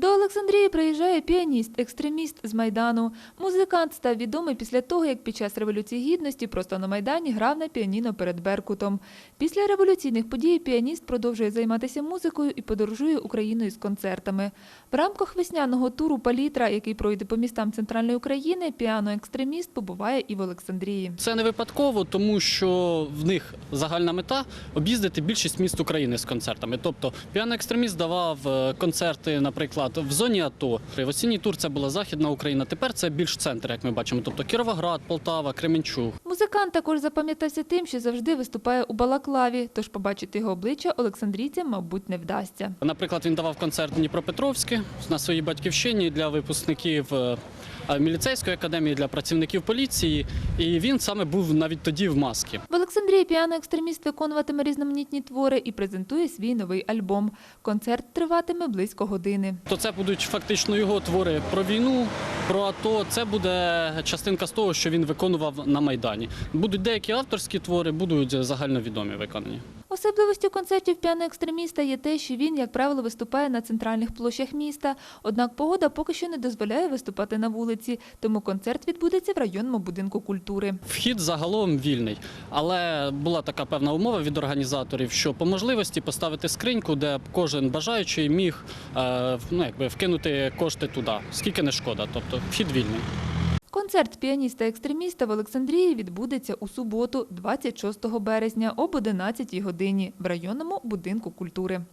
До Олександрії приїжджає піаніст-екстреміст з Майдану. Музикант став відомий після того, як під час Революції Гідності просто на Майдані грав на піаніно перед Беркутом. Після революційних подій піаніст продовжує займатися музикою і подорожує Україною з концертами. В рамках весняного туру «Палітра», який пройде по містам Центральної України, піано-екстреміст побуває і в Олександрії. Це не випадково, тому що в них загальна мета об'їздити більшість міст України з концертами. Тобто піано-екстреміст давав е, концерти, наприклад, в зоні АТО. В осінній тур це була Західна Україна. Тепер це більш центр, як ми бачимо. Тобто Кіровоград, Полтава, Кременчуг. Музикант також запам'ятався тим, що завжди виступає у балаклаві, тож побачити його обличчя олександрійцям, мабуть, не вдасться. Наприклад, він давав концерт в Дніпропетровське на своїй батьківщині для випускників е, міліцейської академії, для працівників поліції. І він саме був навіть тоді в масці. В Олександрії піано-екстреміст виконуватиме різноманітні твори і презентує свій новий альбом. Концерт триватиме близько години. То це будуть фактично його твори про війну, про АТО. Це буде частинка з того, що він виконував на Майдані. Будуть деякі авторські твори, будуть загальновідомі виконані. Особливостю концертів піано-екстреміста є те, що він, як правило, виступає на центральних площах міста. Однак погода поки що не дозволяє виступати на вулиці, тому концерт відбудеться в районному будинку культури. Вхід загалом вільний, але була така певна умова від організаторів, що по можливості поставити скриньку, де кожен бажаючий міг е, ну, якби вкинути кошти туди, скільки не шкода. Тобто вхід вільний. Концерт піаніста-екстреміста в Олександрії відбудеться у суботу, 26 березня об 11 годині в районному будинку культури.